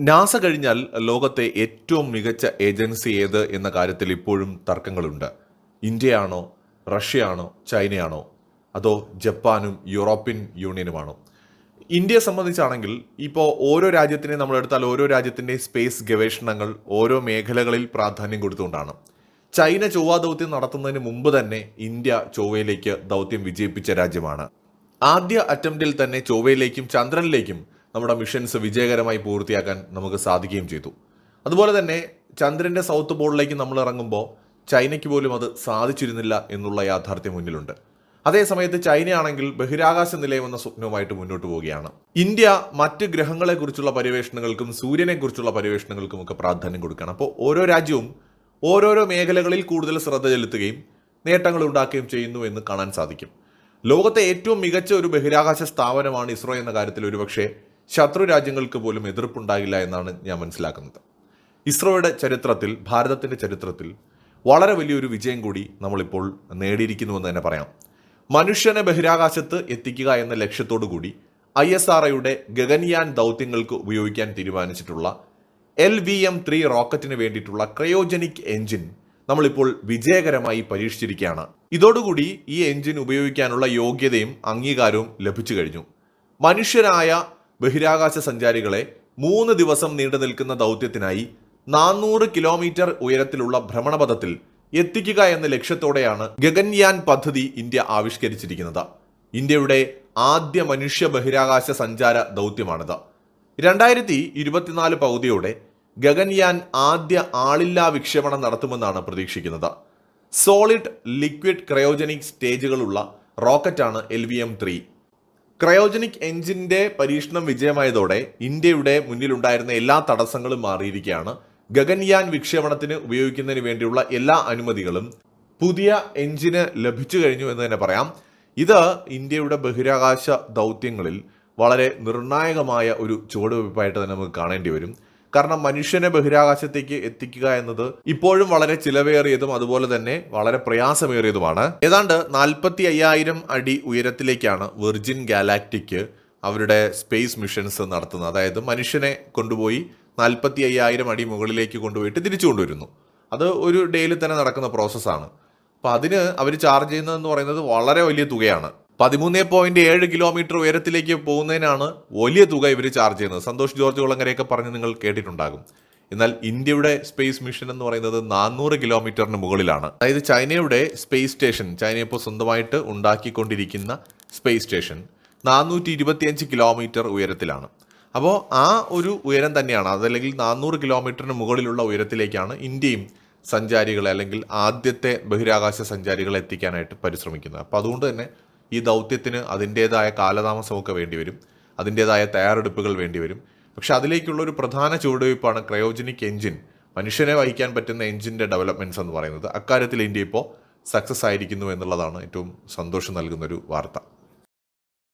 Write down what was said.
NASA കഴിഞ്ഞാൽ ലോകത്തെ ഏറ്റവും മികച്ച ഏജൻസി ഏത് എന്ന കാര്യത്തിൽ ഇപ്പോഴും തർക്കങ്ങളുണ്ട്. ഇന്ത്യയാണോ റഷ്യയാണോ ചൈനയാണോ? അതോ ജപ്പാനും യൂറോപ്യൻ യൂണിയനുമാണോ? ഇന്ത്യയെ സംബന്ധിച്ചാണെങ്കിൽ ഇപ്പോൾ ഓരോ രാജ്യത്തിനെ നമ്മൾ എടുത്താൽ ഓരോ രാജ്യത്തിന്റെ സ്പേസ് ഗവേഷണങ്ങൾ ഓരോ മേഖലകളിൽ പ്രാധാന്യം കൊടുത്തുകൊണ്ടാണ്. ചൈന ചൊവ്വ ദൗത്യം നടത്തുന്നതിന് മുമ്പ് തന്നെ ഇന്ത്യ ചൊവ്വയിലേക്ക് ദൗത്യം വിജയിപ്പിച്ച രാജ്യമാണ്. ആദ്യ അറ്റംപ്റ്റിൽ തന്നെ ചൊവ്വയിലേക്കും ചന്ദ്രനിലേക്കും നമ്മുടെ മിഷൻസ് വിജയകരമായി പൂർത്തിയാക്കാൻ നമുക്ക് സാധിക്കുകയും ചെയ്തു. അതുപോലെ തന്നെ ചന്ദ്രന്റെ സൗത്ത് പോളിലേക്ക് നമ്മൾ ഇറങ്ങുമ്പോൾ ചൈനയ്ക്ക് പോലും അത് സാധിച്ചിരുന്നില്ല എന്നുള്ള യാഥാർത്ഥ്യം മുന്നിലുണ്ട്. അതേസമയത്ത് ചൈനയാണെങ്കിൽ ബഹിരാകാശ നിലയം എന്ന സ്വപ്നവുമായിട്ട് മുന്നോട്ട് പോവുകയാണ്. ഇന്ത്യ മറ്റ് ഗ്രഹങ്ങളെക്കുറിച്ചുള്ള പര്യവേഷണങ്ങൾക്കും സൂര്യനെക്കുറിച്ചുള്ള പര്യവേഷണങ്ങൾക്കും ഒക്കെ പ്രാധാന്യം കൊടുക്കുകയാണ്. അപ്പോൾ ഓരോ രാജ്യവും ഓരോരോ മേഖലകളിൽ കൂടുതൽ ശ്രദ്ധ ചെലുത്തുകയും നേട്ടങ്ങൾ ഉണ്ടാക്കുകയും ചെയ്യുന്നു എന്ന് കാണാൻ സാധിക്കും. ലോകത്തെ ഏറ്റവും മികച്ച ഒരു ബഹിരാകാശ സ്ഥാപനമാണ് ഇസ്രോ എന്ന കാര്യത്തിൽ ഒരുപക്ഷെ ശത്രു രാജ്യങ്ങൾക്ക് പോലും എതിർപ്പുണ്ടാകില്ല എന്നാണ് ഞാൻ മനസ്സിലാക്കുന്നത്. ഇസ്രോയുടെ ചരിത്രത്തിൽ ഭാരതത്തിന്റെ ചരിത്രത്തിൽ വളരെ വലിയൊരു വിജയം കൂടി നമ്മളിപ്പോൾ നേടിയിരിക്കുന്നുവെന്ന് തന്നെ പറയാം. മനുഷ്യനെ ബഹിരാകാശത്ത് എത്തിക്കുക എന്ന ലക്ഷ്യത്തോടു കൂടി ഐ എസ് ആർ ഒയുടെ ഗഗൻയാൻ ദൗത്യങ്ങൾക്ക് ഉപയോഗിക്കാൻ തീരുമാനിച്ചിട്ടുള്ള എൽ വി എം ത്രീ റോക്കറ്റിന് വേണ്ടിയിട്ടുള്ള ക്രയോജനിക് എഞ്ചിൻ നമ്മളിപ്പോൾ വിജയകരമായി പരീക്ഷിച്ചിരിക്കുകയാണ്. ഇതോടുകൂടി ഈ എഞ്ചിൻ ഉപയോഗിക്കാനുള്ള യോഗ്യതയും അംഗീകാരവും ലഭിച്ചു കഴിഞ്ഞു. മനുഷ്യരായ ബഹിരാകാശ സഞ്ചാരികളെ മൂന്ന് ദിവസം നീണ്ടു നിൽക്കുന്ന ദൗത്യത്തിനായി നാനൂറ് കിലോമീറ്റർ ഉയരത്തിലുള്ള ഭ്രമണപഥത്തിൽ എത്തിക്കുക എന്ന ലക്ഷ്യത്തോടെയാണ് ഗഗൻയാൻ പദ്ധതി ഇന്ത്യ ആവിഷ്കരിച്ചിരിക്കുന്നത്. ഇന്ത്യയുടെ ആദ്യ മനുഷ്യ ബഹിരാകാശ സഞ്ചാര ദൗത്യമാണിത്. രണ്ടായിരത്തി ഇരുപത്തിനാല് പകുതിയോടെ ഗഗൻയാൻ ആദ്യ ആളില്ലാ വിക്ഷേപണം നടത്തുമെന്നാണ് പ്രതീക്ഷിക്കുന്നത്. സോളിഡ് ലിക്വിഡ് ക്രയോജനിക് സ്റ്റേജുകളുള്ള റോക്കറ്റാണ് L V M three. Cryogenic എഞ്ചിന്റെ പരീക്ഷണം വിജയമായതോടെ ഇന്ത്യയുടെ മുന്നിലുണ്ടായിരുന്ന എല്ലാ തടസ്സങ്ങളും മാറിയിരിക്കുകയാണ്. ഗഗൻയാൻ വിക്ഷേപണത്തിന് ഉപയോഗിക്കുന്നതിന് വേണ്ടിയുള്ള എല്ലാ അനുമതികളും പുതിയ എഞ്ചിന് ലഭിച്ചു കഴിഞ്ഞു എന്ന് തന്നെ പറയാം. ഇത് ഇന്ത്യയുടെ ബഹിരാകാശ ദൗത്യങ്ങളിൽ വളരെ നിർണായകമായ ഒരു ചുവടുവയ്പായിട്ട് തന്നെ നമുക്ക് കാണേണ്ടി വരും. കാരണം മനുഷ്യനെ ബഹിരാകാശത്തേക്ക് എത്തിക്കുക എന്നത് ഇപ്പോഴും വളരെ ചിലവേറിയതും അതുപോലെ തന്നെ വളരെ പ്രയാസമേറിയതുമാണ്. ഏതാണ്ട് നാൽപ്പത്തി അയ്യായിരം അടി ഉയരത്തിലേക്കാണ് വെർജിൻ ഗാലാക്റ്റിക് അവരുടെ സ്പേസ് മിഷൻസ് നടത്തുന്നത്. അതായത് മനുഷ്യനെ കൊണ്ടുപോയി നാൽപ്പത്തി അയ്യായിരം അടി മുകളിലേക്ക് കൊണ്ടുപോയിട്ട് തിരിച്ചു കൊണ്ടുവരുന്നു. അത് ഒരു ഡേയിൽ തന്നെ നടക്കുന്ന പ്രോസസ്സാണ് അപ്പോൾ അതിന് അവർ ചാർജ് ചെയ്യുന്നതെന്ന് പറയുന്നത് വളരെ വലിയ തുകയാണ്. പതിമൂന്ന് പോയിന്റ് ഏഴ് കിലോമീറ്റർ ഉയരത്തിലേക്ക് പോകുന്നതിനാണ് വലിയ തുക ഇവർ ചാർജ് ചെയ്യുന്നത്. സന്തോഷ് ജോർജ് കുളങ്ങരയൊക്കെ പറഞ്ഞ് നിങ്ങൾ കേട്ടിട്ടുണ്ടാകും. എന്നാൽ ഇന്ത്യയുടെ സ്പേസ് മിഷൻ എന്ന് പറയുന്നത് നാനൂറ് കിലോമീറ്ററിന് മുകളിലാണ്. അതായത് ചൈനയുടെ സ്പേസ് സ്റ്റേഷൻ ചൈന ഇപ്പോൾ സ്വന്തമായിട്ട് ഉണ്ടാക്കിക്കൊണ്ടിരിക്കുന്ന സ്പേസ് സ്റ്റേഷൻ നാനൂറ്റി ഇരുപത്തിയഞ്ച് കിലോമീറ്റർ ഉയരത്തിലാണ്. അപ്പോൾ ആ ഒരു ഉയരം തന്നെയാണ് അതല്ലെങ്കിൽ നാനൂറ് കിലോമീറ്ററിന് മുകളിലുള്ള ഉയരത്തിലേക്കാണ് ഇന്ത്യയും സഞ്ചാരികളെ അല്ലെങ്കിൽ ആദ്യത്തെ ബഹിരാകാശ സഞ്ചാരികളെ എത്തിക്കാനായിട്ട് പരിശ്രമിക്കുന്നത്. അപ്പോൾ അതുകൊണ്ട് തന്നെ ഈ ദൗത്യത്തിന് അതിന്റേതായ കാലതാമസമൊക്കെ വേണ്ടിവരും അതിന്റേതായ തയ്യാറെടുപ്പുകൾ വേണ്ടിവരും. പക്ഷെ അതിലേക്കുള്ള ഒരു പ്രധാന ചുവടുവയ്പ്പാണ് ക്രയോജനിക് എഞ്ചിൻ മനുഷ്യനെ വഹിക്കാൻ പറ്റുന്ന എഞ്ചിന്റെ ഡെവലപ്മെന്റ്സ് എന്ന് പറയുന്നത്. അക്കാര്യത്തിൽ ഇന്ത്യ ഇപ്പോൾ സക്സസ് ആയിരിക്കുന്നു എന്നുള്ളതാണ് ഏറ്റവും സന്തോഷം നൽകുന്നൊരു വാർത്ത.